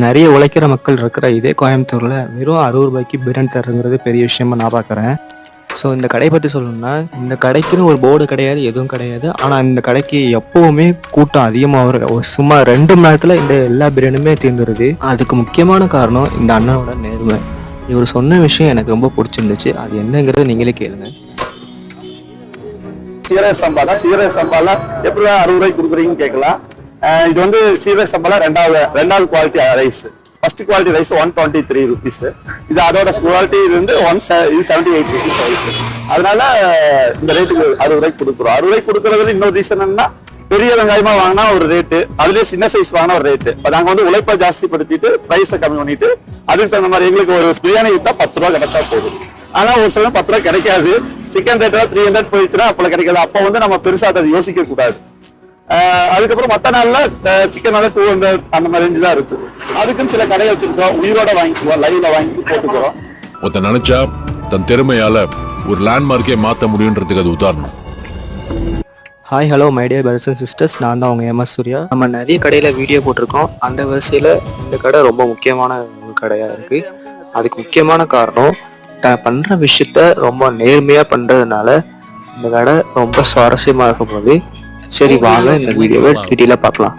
நிறைய உழைக்கிற மக்கள் இருக்கிற இதே கோயம்புத்தூரில் வெறும் அறுபது ரூபாய்க்கு பிரியாணி தருங்கிறது பெரிய விஷயமா நான் பார்க்குறேன். ஸோ இந்த கடை பற்றி சொல்லணும்னா இந்த கடைக்குன்னு ஒரு போர்டு கிடையாது எதுவும் கிடையாது. ஆனால் இந்த கடைக்கு எப்போவுமே கூட்டம் அதிகமாக வரும் ஒரு சும்மா ரெண்டு மணி நேரத்தில் இந்த எல்லா பிரியாணியுமே தீர்ந்துருது அதுக்கு முக்கியமான காரணம் இந்த அண்ணனோட நேர்மை. இவர் சொன்ன விஷயம் எனக்கு ரொம்ப பிடிச்சிருந்துச்சு. அது என்னங்கிறத நீங்களே கேளுங்க. சீரக சம்பா சீரக சம்பால எப்படி அறுபது ரூபாய்க்கு கொடுக்குறீங்கன்னு கேட்கலாம். இது வந்து சீரஸ் சம்பளம் ரெண்டாவது ரெண்டாவது quality rice first quality rice one twenty three rupees இது அதோட குவாலிட்டி வந்து ஒன் இது செவன்டி எயிட் ருபீஸ் ஆகிருக்கு அதனால இந்த ரேட்டுக்கு அறுபது ரூபாய்க்கு கொடுக்குறோம். அறுபது ரூபாய்க்கு கொடுக்கறதுல இன்னொரு ரீசன் என்னன்னா பெரிய வெங்காயமா வாங்கினா ஒரு ரேட்டு அதுலயே சின்ன சைஸ் வாங்கினா ஒரு ரேட்டு இப்போ நாங்க வந்து உழைப்பை ஜாஸ்திப்படுத்திட்டு பிரைஸை கம்மி பண்ணிட்டு அதுக்கு தகுந்த மாதிரி எங்களுக்கு ஒரு பிரியாணி வித்தா பத்து ரூபா கிடைச்சா போதும். ஆனா ஒரு சில பத்து ரூபா கிடைக்காது. சிக்கன் ரேட் த்ரீ ஹண்ட்ரட் போயிடுச்சுன்னா அப்போ கிடைக்காது. அப்போ வந்து நம்ம பெருசா அதை யோசிக்க கூடாது அதுக்கப்புறம் மத்த நாள்ல சிக்கன் வந்து டூ ஹண்ட்ரட் அந்த மாதிரி ரேஞ்சு தான் இருக்கு அதுக்குன்னு சில கடை வச்சிருக்கோம் உயிரோட வாங்கிக்குவோம் லைவ்ல வாங்கி போட்டுக்கிறோம். ஒருத்தன் நினைச்சா தன் திறமையால ஒரு லேண்ட்மார்க்கே மாத்த முடியுன்றதுக்கு அது உதாரணம். Hi hello my dear brothers and sisters நான் தான் உங்கள் எம்எஸ் சூர்யா. நம்ம நிறைய கடையில் வீடியோ போட்டிருக்கோம். அந்த வரிசையில் இந்த கடை ரொம்ப முக்கியமான ஒரு கடையாக இருக்குது அதுக்கு முக்கியமான காரணம் தான் பண்ணுற விஷயத்த ரொம்ப நேர்மையாக பண்ணுறதுனால இந்த கடை ரொம்ப சுவாரஸ்யமாக இருக்கும் போது சரி வாங்க இந்த வீடியோவை டீட்டெயிலாக பார்க்கலாம்.